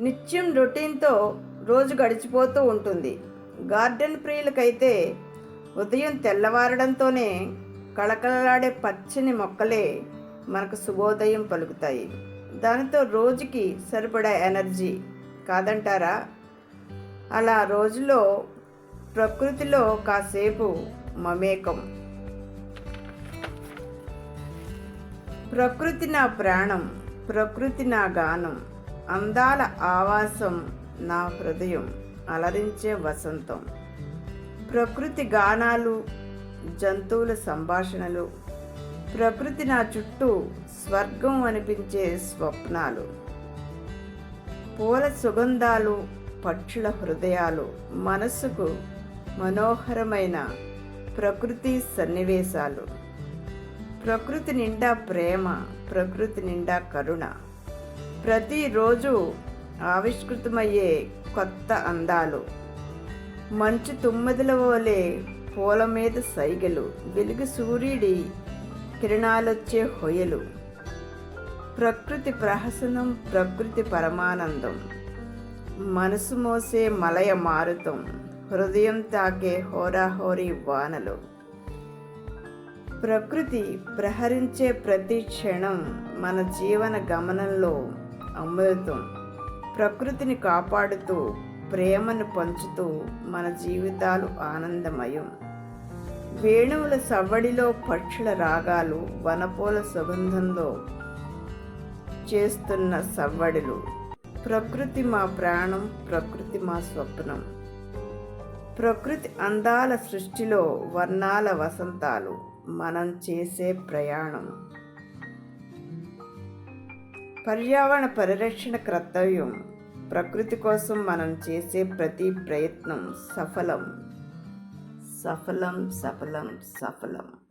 నిత్యం రొటీన్తో రోజు గడిచిపోతూ ఉంటుంది. గార్డెన్ ప్రియులకైతే ఉదయం తెల్లవారడంతోనే కళకళలాడే పచ్చని మొక్కలే మనకు శుభోదయం పలుకుతాయి. దానితో రోజుకి సరిపడా ఎనర్జీ కాదంటారా? అలా రోజులో ప్రకృతిలో కాసేపు మమేకం. ప్రకృతి నా ప్రాణం ప్రకృతి నా గానం. అందాల ఆవాసం నా హృదయం అలరించే వసంతం. ప్రకృతి గానాలు జంతువుల సంభాషణలు ప్రకృతి నా చుట్టూ స్వర్గం అనిపించే స్వప్నాలు. పూల సుగంధాలు పక్షుల హృదయాలు మనసుకు మనోహరమైన ప్రకృతి సన్నివేశాలు. ప్రకృతి నిండా ప్రేమ ప్రకృతి నిండా కరుణ ప్రతిరోజు ఆవిష్కృతమయ్యే కొత్త అందాలు. మంచు తుమ్మెదల వలె పూల మీద సైగలు వెలుగు సూర్యుడి కిరణాలొచ్చే హొయలు. ప్రకృతి ప్రహసనం ప్రకృతి పరమానందం. మనసు మోసే మలయ మారుతం హృదయం తాకే హోరాహోరీ వానలు. ప్రకృతి ప్రహరించే ప్రతి క్షణం మన జీవన గమనంలో అమృతం. ప్రకృతిని కాపాడుతూ ప్రేమను పంచుతూ మన జీవితాలు ఆనందమయం. వేణువుల సవ్వడిలో పక్షుల రాగాలు వనపూల సుగంధంలో చేస్తున్న సవ్వడులు. ప్రకృతి మా ప్రాణం ప్రకృతి మా స్వప్నం. ప్రకృతి అందాల సృష్టిలో వర్ణాల వసంతాలు మనం చేసే ప్రయాణం. పర్యావరణ పరిరక్షణ కర్తవ్యం. ప్రకృతి కోసం మనం చేసే ప్రతి ప్రయత్నం సఫలం. సఫలం సఫలం సఫలం.